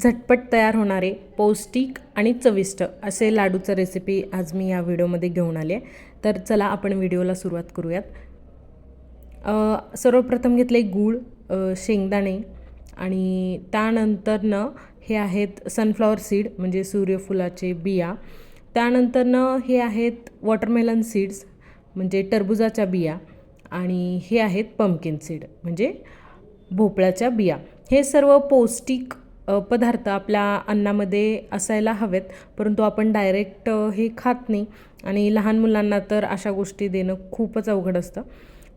झटपट तयार होणारे पौष्टिक आणि चविष्ट असे लाडूचं रेसिपी आज मी या व्हिडिओमध्ये घेऊन आले तर चला आपण व्हिडिओला सुरुवात करूयात. सर्वप्रथम घेतले गूळ शेंगदाणे आणि त्यानंतरनं हे आहेत सनफ्लॉवर सीड म्हणजे सूर्यफुलाचे बिया. त्यानंतरनं हे आहेत वॉटरमेलन सीड्स म्हणजे टरबुजाच्या बिया. आणि हे आहेत पम्किन सीड म्हणजे भोपळ्याच्या बिया. हे सर्व पौष्टिक पदार्थ आपल्या अन्नामध्ये असायला हवेत परंतु आपण डायरेक्ट हे खात नाही. आणि लहान मुलांना तर अशा गोष्टी देणं खूपच अवघड असतं.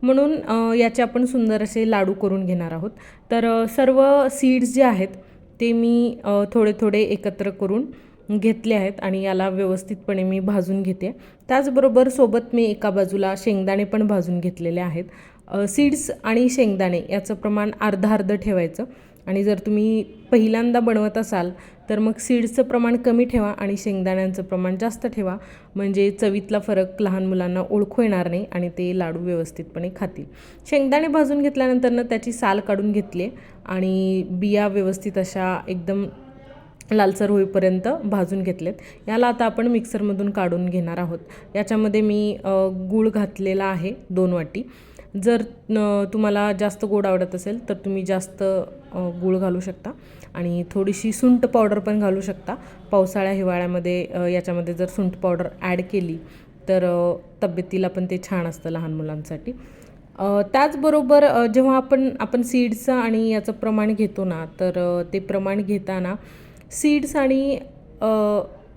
म्हणून याचे आपण सुंदर असे लाडू करून घेणार आहोत. तर सर्व सीड्स जे आहेत ते मी थोडे थोडे एकत्र करून घेतले आहेत आणि याला व्यवस्थितपणे मी भाजून घेते. त्याचबरोबर सोबत मी एका बाजूला शेंगदाणे पण भाजून घेतलेले आहेत. सीड्स आणि शेंगदाणे याचं प्रमाण अर्धा अर्ध ठेवायचं. आणि जर तुम्ही पहिल्यांदा बनवत असाल तर मग सीड्सचं प्रमाण कमी ठेवा आणि शेंगदाण्यांचं प्रमाण जास्त ठेवा. म्हणजे चवीतला फरक लहान मुलांना ओळखू येणार नाही आणि ते लाडू व्यवस्थितपणे खातील. शेंगदाणे भाजून घेतल्यानंतरनं त्याची साल काढून घेतली आणि बिया व्यवस्थित अशा एकदम लालसर होईपर्यंत भाजून घेतलेत. याला आता आपण मिक्सरमधून काढून घेणार आहोत. याच्यामध्ये मी गूळ घातलेला आहे दोन वाटी. जर तुम्हाला जास्त गोड आवडत असेल तर तुम्ही जास्त गूळ घालू शकता. आणि थोडीशी सुंठ पावडर पण घालू शकता. पावसाळ्या हिवाळ्यामध्ये याच्यामध्ये जर सुंठ पावडर ॲड केली तर तब्येतीला पण ते छान असतं लहान मुलांसाठी. त्याचबरोबर जेव्हा आपण आपण सीड्सचं आणि याचं प्रमाण घेतो ना तर ते प्रमाण घेताना सीड्स आणि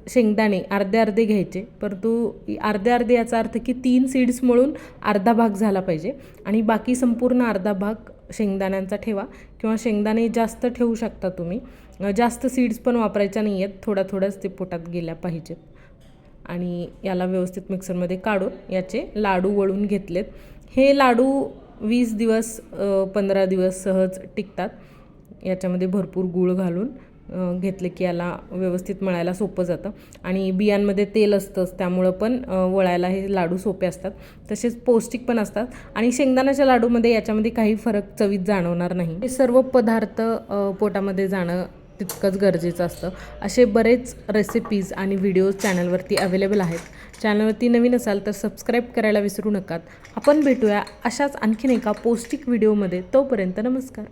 शेंगदाणे अर्धे अर्धे घ्यायचे. परंतु अर्धे अर्धे याचा अर्थ की तीन सीड्स मिळून अर्धा भाग झाला पाहिजे. आणि बाकी संपूर्ण अर्धा भाग शेंगदाण्यांचा ठेवा किंवा शेंगदाणे जास्त ठेवू शकता तुम्ही. जास्त सीड्स पण वापरायच्या नाही आहेत थोड्या थोड्याच ते पोटात गेल्या पाहिजेत. आणि याला व्यवस्थित मिक्सरमध्ये काढून याचे लाडू वळून घेतलेत. हे लाडू वीस दिवस पंधरा दिवस सहज टिकतात. याच्यामध्ये भरपूर गूळ घालून घेतले की याला व्यवस्थित मळायला सोपं जातं. आणि बियांमध्ये तेल असतंच त्यामुळं पण वळायला हे लाडू सोपे असतात. तसेच पौष्टिक पण असतात. आणि शेंगदाण्याच्या लाडूमध्ये याच्यामध्ये काही फरक चवीत जाणवणार नाही. हे सर्व पदार्थ पोटामध्ये जाणं तितकंच गरजेचं असतं. असे बरेच रेसिपीज आणि व्हिडिओज चॅनलवरती अवेलेबल आहेत. चॅनलवरती नवीन असाल तर सबस्क्राईब करायला विसरू नकात. आपण भेटूया अशाच आणखीन एका पौष्टिक व्हिडिओमध्ये तोपर्यंत नमस्कार.